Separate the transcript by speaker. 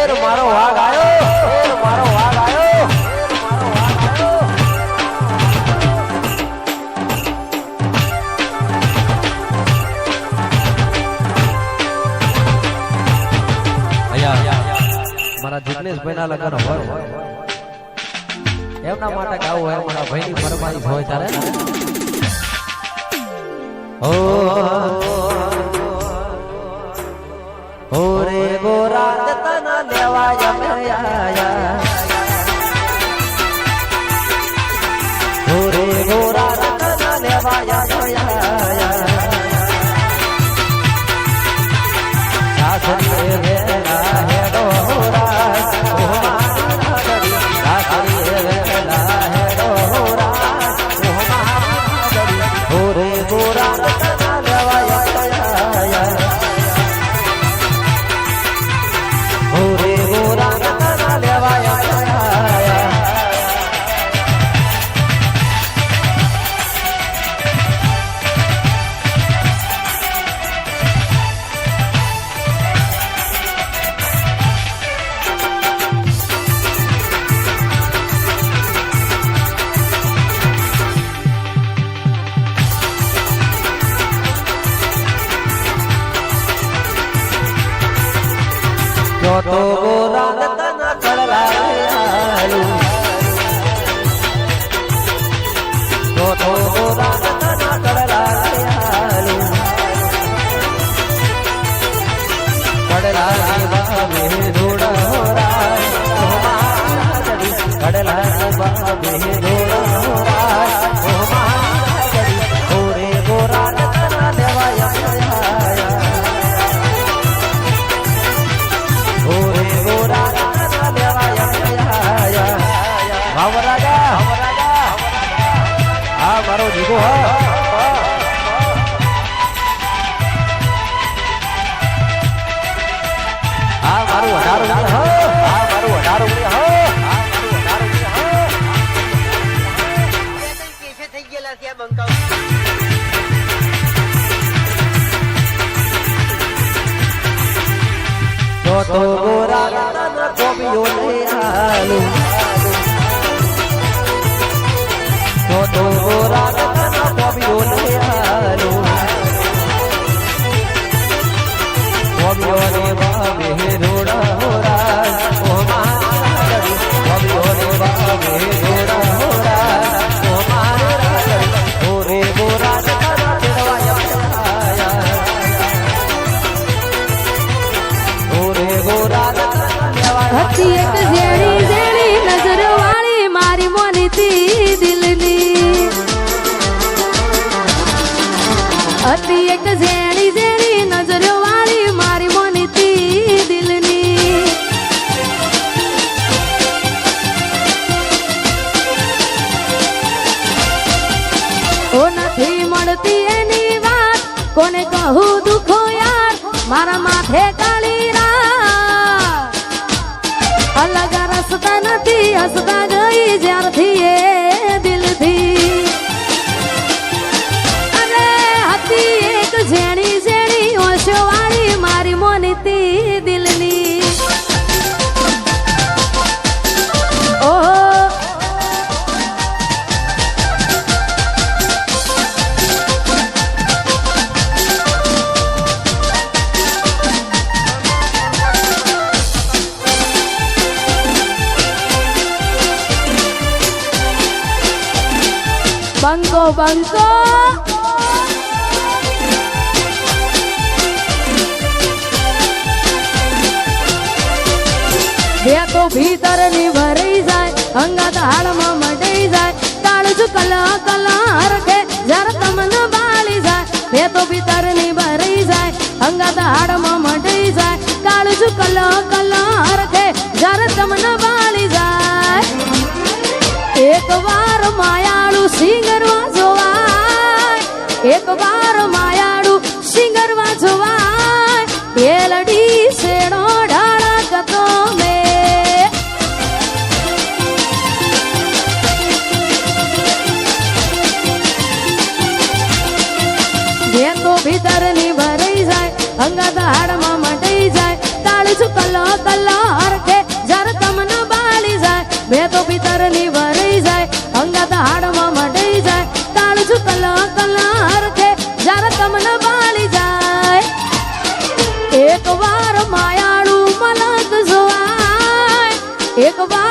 Speaker 1: Hair મારો વાઘ આવ્યો હેર મારો વાઘ હોય એમના માટે ગાવું હોય મારા ફરમાઈશ હોય ત્યારે ઓ રે ગોરા તના જો તો તો ગોરા કોબીઓ લઈ આલુ.
Speaker 2: દિલની હતી એક નજર વાળી મારી મોનીતી દિલની. ઓ એની વાત, કોને કહું દુખો યાર? મારા માથે કાળી ah 半个一家的体验 બંકો બે તો ભીતરની ભરાઈ જાય અંગાત હાડમાં મટી જાય. કાળજુ કલા કલા હરખે જ્યારે તમને બાળી જાય. બે તો ભીતરની ભરાઈ જાય અંગાત હાડમાં મટી જાય. કાળજુ કલા કલા હરખે જરા તમને તરની ભરાઈ જાય અંગાત હાડમાં મટાઈ જાય. તાળી છું કલ્લો કલ્લો હરખે, જ્યારે તમને બાળી જાય. મેં તો પિતરની ભરાઈ જાય અંગાત હાડમાં મટાઈ જાય. તાળી છું કલ્લો કલ્લો હરખે, જ્યારે તમને બાળી જાય. એક વાર માયાળું મલક જોવાય, એક વાર